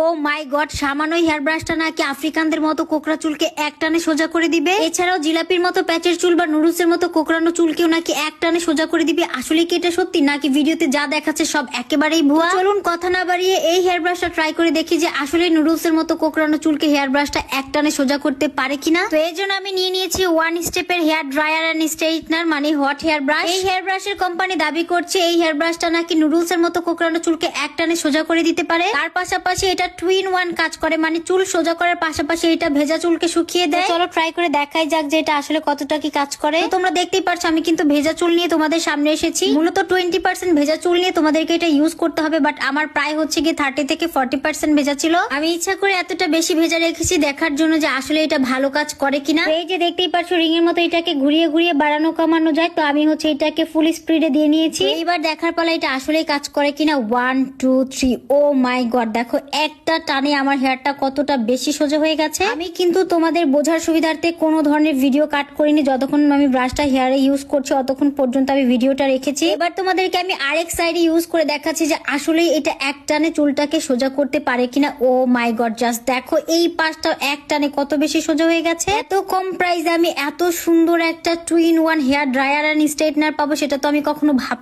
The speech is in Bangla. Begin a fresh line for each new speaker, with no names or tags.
ও মাই গড সামান্য হেয়ার ব্রাশটা নাকি আফ্রিকানদের মতো কোকড়া চুলকে এক টানে সোজা করে দিবে? এছাড়াও জিলাপির মতো প্যাচের চুল বা নুডলসের মতো কোকড়ানো চুলকেও নাকি এক টানে সোজা করে দিবে? আসলে কি এটা সত্যি? নাকি ভিডিওতে যা দেখাচ্ছে সব একেবারেই ভুয়া? চলুন কথা না বাড়িয়ে এই হেয়ার ব্রাশটা ট্রাই করে দেখি যে আসলে নুডলসের মতো কোকড়ানো চুলকে হেয়ার ব্রাশটা এক টানে সোজা করতে পারে কিনা? তো এই জন্য আমি নিয়ে নিয়েছি ওয়ান স্টেপের হেয়ার ড্রায়ার অ্যান্ড স্ট্রেটনার মানে হট হেয়ার ব্রাশ এই হেয়ার ব্রাশের কোম্পানি দাবি করছে, এই হেয়ার ব্রাশটা নাকি নুডলস এর মতো কোকড়ানো চুলকে এক টানে সোজা করে দিতে পারে? তার পাশাপাশি এটা টুইন ওয়ান কাজ করে মানে চুল সোজা করার পাশাপাশি এটা ভেজা চুলকে শুকিয়ে দেয়। চলো ট্রাই করে দেখাই যাক যে এটা আসলে কতটা কি কাজ করে। তোমরা দেখতেই পারছ আমি কিন্তু ভেজা চুল নিয়ে তোমাদের সামনে এসেছি। মূলত টোয়েন্টি পার্সেন্ট ভেজা চুল নিয়ে তোমাদেরকে এটা ইউজ করতে হবে বাট আমার প্রায় হচ্ছে গিয়ে থার্টি থেকে ফর্টি পার্সেন্ট ভেজা ছিল। আমি ইচ্ছা করে এতটা বেশি ভেজা রেখেছি দেখার জন্য যে আসলে এটা ভালো কাজ করে কিনা। এই যে দেখতেই পারছ রিং এর মতো এটাকে ঘুরিয়ে ঘুরিয়ে বাড়ানো কমানো যায় তো আমি হচ্ছে এটাকে ফুল স্পিডে দিয়ে নিয়েছি। তো এইবার দেখার পালা এটা আসলেই কাজ করে কিনা। One two three oh my god দেখো একটা টানে আমার হেয়ারটা কতটা বেশি সোজা হয়ে গেছে? আমি কিন্তু তোমাদের বোঝার সুবিধার্থে কোনো ধরনের ভিডিও কাট করিনি। যতক্ষণ আমি ব্রাশটা হেয়ারে ইউজ করছি, অতক্ষণ পর্যন্ত আমি ভিডিওটা রেখেছি। এবার তোমাদেরকে আমি আরেক সাইডে ইউজ করে দেখাচ্ছি যে আসলে এটা এক টানে চুলটাকে সোজা করতে পারে কিনা। ও মাই গড জাস্ট দেখো, এই পাশটা এক টানে কত বেশি সোজা হয়ে গেছে? এত কম প্রাইসে আমি এত সুন্দর একটা two in one hair dryer and straightener পাবো, সেটা তো আমি কখনো ভাব